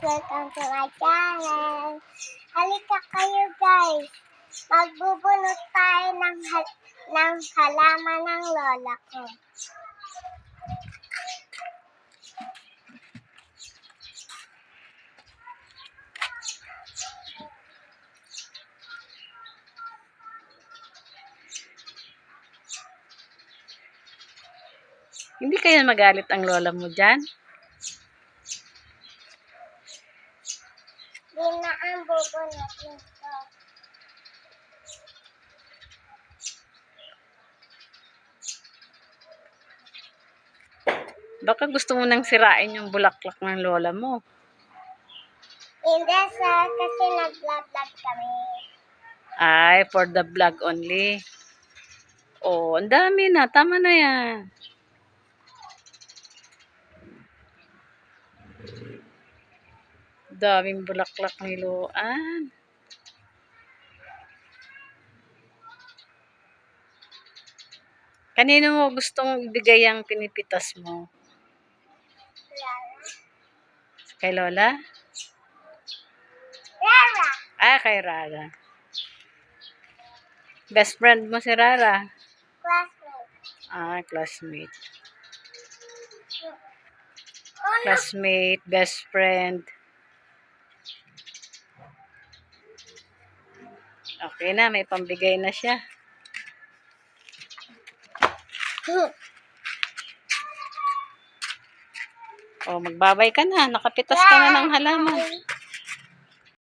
Welcome to my channel. Halika kayo guys. Magbubunot tayo ng, hal- ng halaman ng lola ko. Hindi kaya magalit ang lola mo dyan? Di na ang bubunutin ko. Baka gusto mo nang sirain yung bulaklak ng lola mo. Hindi sir, kasi nag-vlog kami. Ay, for the vlog only. Oh, ang dami na. Tama na yan. Daming bulaklak Luan. Kanino mo gustong ibigay ang pinipitas mo? Kay Lola? Lara! Ah, kay Rara. Best friend mo si Rara? Classmate. Ah, classmate. Oh! Classmate, best friend. Okay na, may pambigay na siya. O, magbabay ka na. Nakapitas ka na ng halaman.